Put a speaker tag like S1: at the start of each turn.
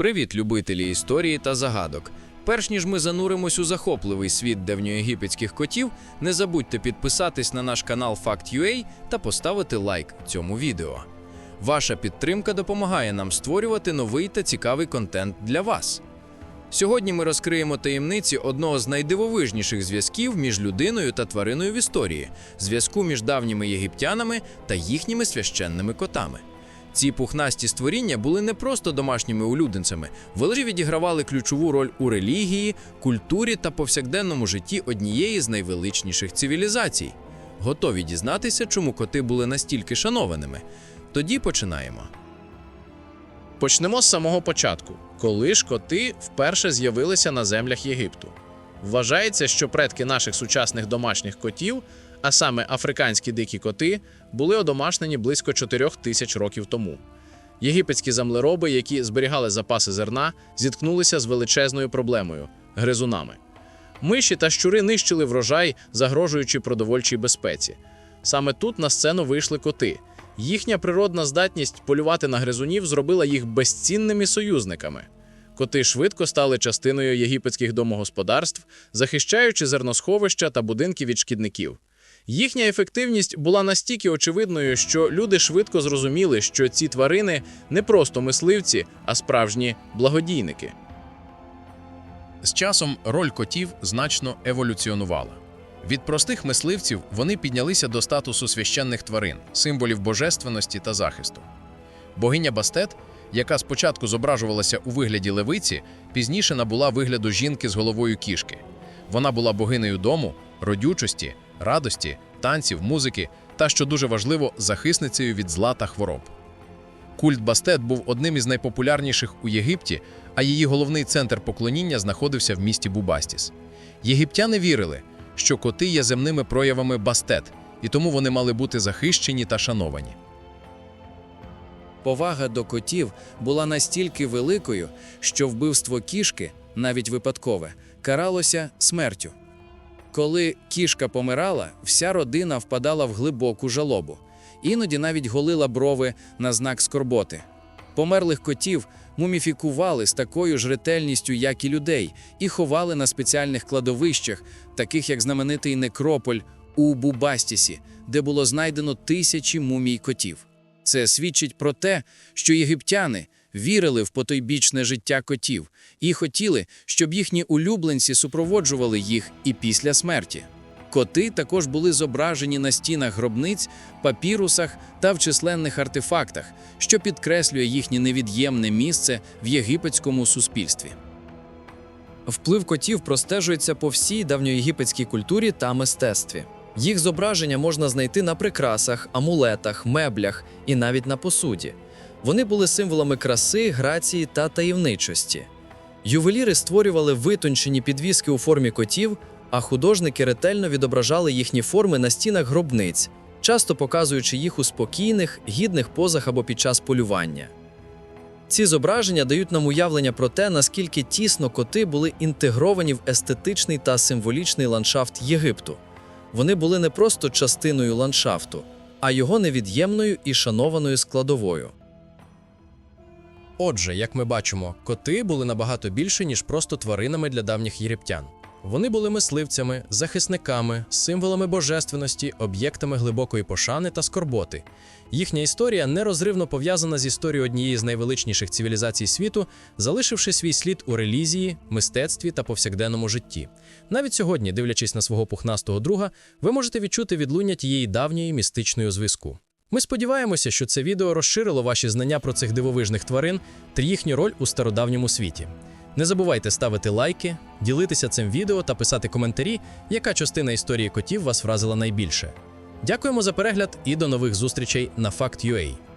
S1: Привіт, любителі історії та загадок. Перш ніж ми зануримось у захопливий світ давньоєгипетських котів, не забудьте підписатись на наш канал Fact.ua та поставити лайк цьому відео. Ваша підтримка допомагає нам створювати новий та цікавий контент для вас. Сьогодні ми розкриємо таємниці одного з найдивовижніших зв'язків між людиною та твариною в історії зв'язку між давніми єгиптянами та їхніми священними котами. Ці пухнасті створіння були не просто домашніми улюденцями, вони відігравали ключову роль у релігії, культурі та повсякденному житті однієї з найвеличніших цивілізацій. Готові дізнатися, чому коти були настільки шанованими? Тоді починаємо.
S2: Почнемо з самого початку, коли ж коти вперше з'явилися на землях Єгипту. Вважається, що предки наших сучасних домашніх котів, а саме африканські дикі коти, були одомашнені близько 4 тисяч років тому. Єгипетські землероби, які зберігали запаси зерна, зіткнулися з величезною проблемою гризунами. Миші та щури нищили врожай, загрожуючи продовольчій безпеці. Саме тут на сцену вийшли коти. Їхня природна здатність полювати на гризунів зробила їх безцінними союзниками. Коти швидко стали частиною єгипетських домогосподарств, захищаючи зерносховища та будинки від шкідників. Їхня ефективність була настільки очевидною, що люди швидко зрозуміли, що ці тварини не просто мисливці, а справжні благодійники.
S3: З часом роль котів значно еволюціонувала. Від простих мисливців вони піднялися до статусу священних тварин, символів божественності та захисту. Богиня Бастет, яка спочатку зображувалася у вигляді левиці, пізніше набула вигляду жінки з головою кішки. Вона була богинею дому, родючості, радості, танців, музики та, що дуже важливо, захисницею від зла та хвороб. Культ Бастет був одним із найпопулярніших у Єгипті, а її головний центр поклоніння знаходився в місті Бубастіс. Єгиптяни вірили, що коти є земними проявами Бастет, і тому вони мали бути захищені та шановані.
S1: Повага до котів була настільки великою, що вбивство кішки, навіть випадкове, каралося смертю. Коли кішка помирала, вся родина впадала в глибоку жалобу, іноді навіть голила брови на знак скорботи. Померлих котів муміфікували з такою ж ретельністю, як і людей, і ховали на спеціальних кладовищах, таких як знаменитий некрополь у Бубастісі, де було знайдено тисячі мумій котів. Це свідчить про те, що єгиптяни вірили в потойбічне життя котів і хотіли, щоб їхні улюбленці супроводжували їх і після смерті. Коти також були зображені на стінах гробниць, папірусах та в численних артефактах, що підкреслює їхнє невід'ємне місце в єгипетському суспільстві.
S4: Вплив котів простежується по всій давньоєгипетській культурі та мистецтві. Їх зображення можна знайти на прикрасах, амулетах, меблях і навіть на посуді. Вони були символами краси, грації та таємничості. Ювеліри створювали витончені підвіски у формі котів, а художники ретельно відображали їхні форми на стінах гробниць, часто показуючи їх у спокійних, гідних позах або під час полювання. Ці зображення дають нам уявлення про те, наскільки тісно коти були інтегровані в естетичний та символічний ландшафт Єгипту. Вони були не просто частиною ландшафту, а його невід'ємною і шанованою складовою.
S3: Отже, як ми бачимо, коти були набагато більше, ніж просто тваринами для давніх єгиптян. Вони були мисливцями, захисниками, символами божественності, об'єктами глибокої пошани та скорботи. Їхня історія нерозривно пов'язана з історією однієї з найвеличніших цивілізацій світу, залишивши свій слід у релізії, мистецтві та повсякденному житті. Навіть сьогодні, дивлячись на свого пухнастого друга, ви можете відчути відлуння тієї давньої містичної зв'язку. Ми сподіваємося, що це відео розширило ваші знання про цих дивовижних тварин та їхню роль у стародавньому світі. Не забувайте ставити лайки, ділитися цим відео та писати коментарі, яка частина історії котів вас вразила найбільше. Дякуємо за перегляд і до нових зустрічей на Fact.ua.